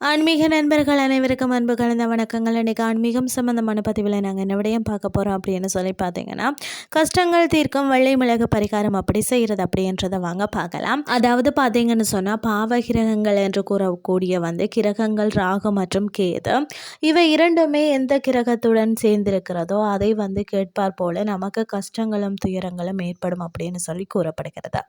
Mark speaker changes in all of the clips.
Speaker 1: ஆன்மீக நண்பர்கள் அனைவருக்கும் அன்பு கலந்த வணக்கங்கள். இன்றைக்கி ஆன்மீகம் சம்மந்தமான பதிவில் நாங்கள் என்ன விடையும் பார்க்க போகிறோம் அப்படின்னு சொல்லி பார்த்தீங்கன்னா கஷ்டங்கள் தீர்க்கும் வெள்ளை மிளகு பரிகாரம் அப்படி செய்கிறது அப்படின்றத வாங்க பார்க்கலாம். அதாவது பார்த்தீங்கன்னு சொன்னால் பாவ கிரகங்கள் என்று கூறக்கூடிய வந்து கிரகங்கள் ராகு மற்றும் கேது இவை இரண்டுமே எந்த கிரகத்துடன் சேர்ந்திருக்கிறதோ அதை வந்து கேட்பார் போல நமக்கு கஷ்டங்களும் துயரங்களும் ஏற்படும் அப்படின்னு சொல்லி கூறப்படுகிறது.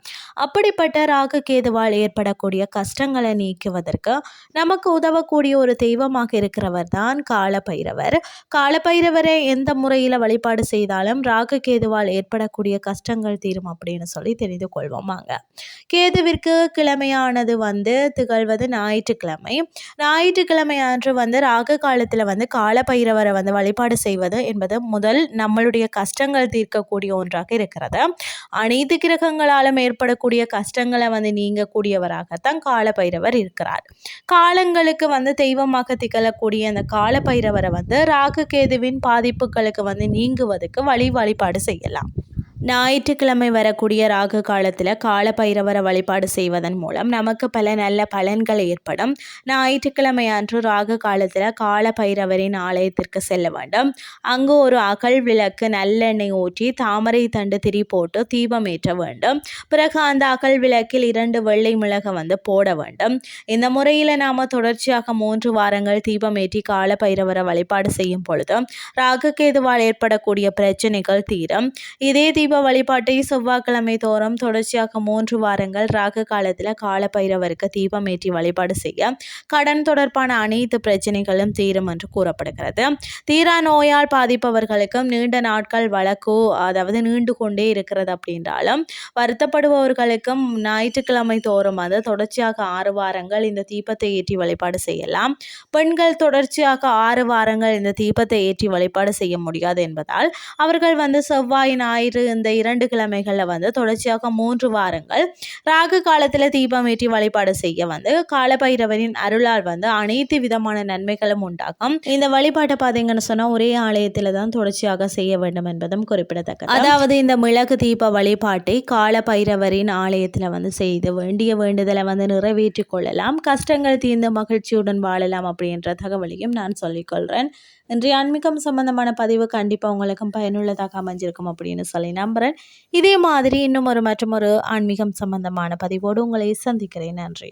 Speaker 1: அப்படிப்பட்ட ராகு கேதுவால் ஏற்படக்கூடிய கஷ்டங்களை நீக்குவதற்கு நமக்கு உதவக்கூடிய ஒரு தெய்வமாக இருக்கிறவர் தான் காலபைரவர். காலபைரவரை எந்த முறையில் வழிபாடு செய்தாலும் ராகு கேதுவால் ஏற்படக்கூடிய கஷ்டங்கள் தீரும் அப்படின்னு சொல்லி தெரிந்து கொள்வோம் வாங்க. கேதுவிற்கு கிழமையானது வந்து திகழ்வது ஞாயிற்றுக்கிழமை. ஞாயிற்றுக்கிழமை அன்று வந்து ராகு காலத்தில் வந்து காலபைரவரை வந்து வழிபாடு செய்வது என்பது முதல் நம்மளுடைய கஷ்டங்கள் தீர்க்கக்கூடிய ஒன்றாக இருக்கிறது. அனைத்து கிரகங்களாலும் ஏற்படக்கூடிய கஷ்டங்களை வந்து நீங்கக்கூடியவராகத்தான் காலபைரவர் இருக்கிறார். காலங்கள் பெண்களுக்கு வந்து தெய்வமாக திகழக்கூடிய அந்த கால பைரவரை வந்து ராகு கேதுவின் பாதிப்புகளுக்கு வந்து நீங்குவதற்கு வழி வழிபாடு செய்யலாம். ஞாயிற்றுக்கிழமை வரக்கூடிய ராகு காலத்தில் காலபைரவரை வழிபாடு செய்வதன் மூலம் நமக்கு பல நல்ல பலன்கள் ஏற்படும். ஞாயிற்றுக்கிழமை அன்று ராகு காலத்தில் காலபைரவரின் ஆலயத்திற்கு செல்ல வேண்டும். அங்கு ஒரு அகல் விளக்கு நல்லெண்ணெய் ஊற்றி தாமரை தண்டு திரி போட்டு தீபம் ஏற்ற வேண்டும். பிறகு அந்த அகல் விளக்கில் இரண்டு வெள்ளை மிளகை வந்து போட வேண்டும். இந்த முறையில் நாம் தொடர்ச்சியாக மூன்று வாரங்கள் தீபம் ஏற்றி காலபைரவரை வழிபாடு செய்யும் பொழுது ராகு கேதுவால் ஏற்படக்கூடிய பிரச்சனைகள் தீரும். இதே தீப வழிபாட்டை செவ்வாய்க்கிழமை தோறும் தொடர்ச்சியாக மூன்று வாரங்கள் ராகு காலத்தில் காலபைரவருக்கு தீபம் ஏற்றி வழிபாடு செய்ய கடன் தொடர்பான அனைத்து பிரச்சனைகளும் தீரும் என்று கூறப்படுகிறது. தீரா நோயால் பாதிப்பவர்களுக்கும் நீண்ட நாட்கள் வழக்கு அதாவது நீண்டு கொண்டே இருக்கிறது அப்படின்றாலும் வருத்தப்படுபவர்களுக்கும் ஞாயிற்றுக்கிழமை தோறும் வந்து தொடர்ச்சியாக ஆறு வாரங்கள் இந்த தீபத்தை ஏற்றி வழிபாடு செய்யலாம். பெண்கள் தொடர்ச்சியாக ஆறு வாரங்கள் இந்த தீபத்தை ஏற்றி வழிபாடு செய்ய முடியாது என்பதால் அவர்கள் வந்து செவ்வாய் ஞாயிறு இந்த இரண்டு கிழமைகளில் வந்து தொடர்ச்சியாக மூன்று வாரங்கள் ராகு காலத்தில் தீபம் ஏற்றி வழிபாடு செய்ய வந்து காலபைரவரின் அருளால் வந்து அனைத்து விதமான நன்மைகளும் உண்டாகும். இந்த வழிபாட்டை பார்த்தீங்கன்னு சொன்னால் ஒரே ஆலயத்தில் தான் தொடர்ச்சியாக செய்ய வேண்டும் என்பதும் குறிப்பிடத்தக்கது. அதாவது இந்த மிளகு தீப வழிபாட்டை காலபைரவரின் ஆலயத்தில் வந்து செய்து வேண்டிய வேண்டுதலை வந்து நிறைவேற்றி கொள்ளலாம். கஷ்டங்கள் தீர்ந்து மகிழ்ச்சியுடன் வாழலாம் அப்படின்ற தகவலையும் நான் சொல்லிக்கொள்கிறேன் இன்றைய ஆன்மீகம் சம்பந்தமான பதிவு கண்டிப்பாக உங்களுக்கும் பயனுள்ளதாக அமைஞ்சிருக்கும் அப்படின்னு சொல்லி நம்புகிறேன் இதே மாதிரி இன்னும் ஒரு மற்றும் ஒரு ஆன்மீகம் சம்பந்தமான பதிவோடு உங்களை சந்திக்கிறேன். நன்றி.